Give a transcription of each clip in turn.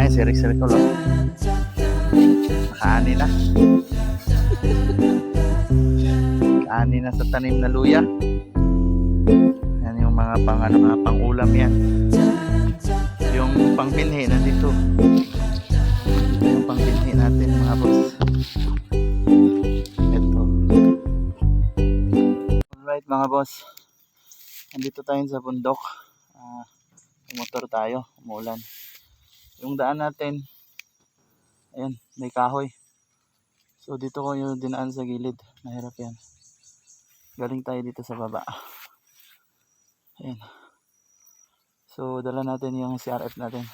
Ay, si ko lang. Nakaani na. Nakaani na sa tanim na luya. Yan yung mga pang, ano, mga pang ulam yan. Yung pang binhi nandito. Yung pang binhi natin mga boss. Ito. Alright mga boss. Nandito tayo sa bundok. Ah, motor tayo. Umulan. Yung daan natin, ayan, may kahoy. So dito ko yung dinaan sa gilid. Mahirap yan. Galing tayo dito sa baba. Ayan. So dala natin yung CRF natin.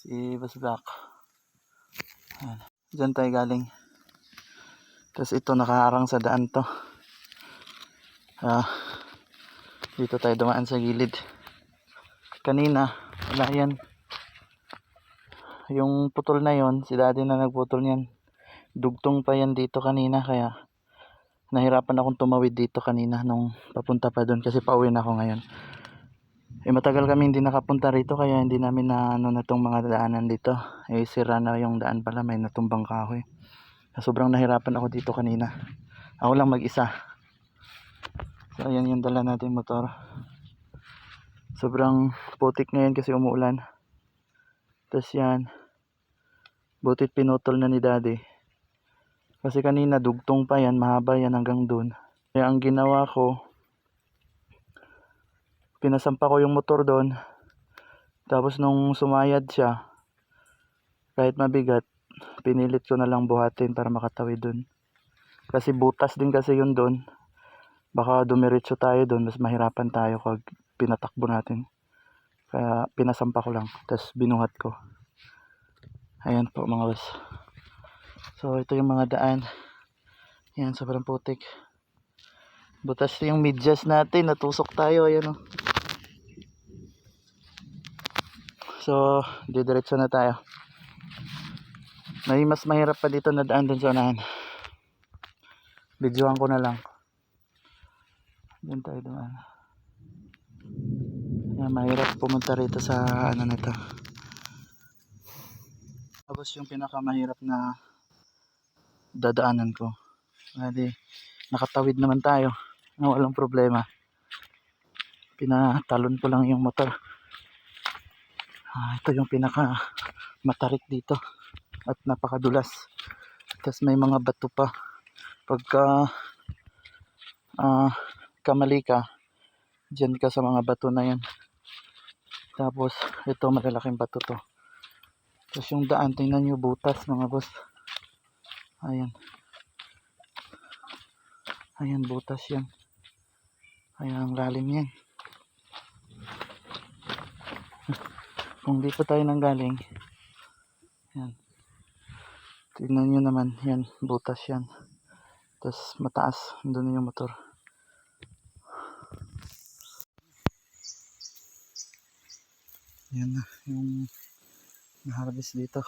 Si Boss Black. Ayan. Diyan tayo galing. Tapos ito nakaharang sa daan to. Ah, dito tayo dumaan sa gilid. Kanina, wala yan yung putol na yon si daddy na nagputol niyan. Dugtong pa yan dito kanina kaya nahirapan akong tumawid dito kanina nung papunta pa doon kasi pauwi na ako ngayon. Eh matagal kami hindi nakapunta rito kaya hindi namin na ano na tong mga daanan dito. Eh sira na yung daan pala may natumbang kahoy. Sobrang nahirapan ako dito kanina. Ako lang mag isa so ayan yung dala natin motor. Sobrang putik ngayon kasi umuulan tapos yan. Butit pinutol na ni daddy. Kasi kanina dugtong pa yan. Mahaba yan hanggang dun. Kaya ang ginawa ko. Pinasampa ko yung motor doon. Tapos nung sumayad siya. Kahit mabigat. Pinilit ko na lang buhatin para makatawid dun. Kasi butas din kasi yun doon. Baka dumiretso tayo doon. Mas mahirapan tayo pag pinatakbo natin. Kaya pinasampa ko lang. Tapos binuhat ko. Ayan po mga boss. So ito yung mga daan. Ayan sobrang putik. Butas yung medyas natin. Natusok tayo. Ayan o. So didiretso na tayo. May mas mahirap pa dito na daan dun sa unahan. Videohan ko na lang. Doon tayo dumaan. Yan, mahirap pumunta rito sa ano na to. Tapos yung pinakamahirap na dadaanan ko. Kasi nakatawid naman tayo na walang problema. Pinatalon ko lang yung motor. Ah, ito yung pinaka matarik dito at napakadulas. Tapos may mga bato pa. Pagka ah, kamali ka, dyan ka sa mga bato na yan. Tapos, ito malalaking bato to. Tapos yung daan, tingnan nyo butas mga boss. Ayan. Ayan, butas yan. Ayan, ang lalim yan. Kung dito tayo nang galing, yan. Tingnan nyo naman, yan, butas yan. Tapos mataas, doon yung motor. Yan na, yung na-harvest dito.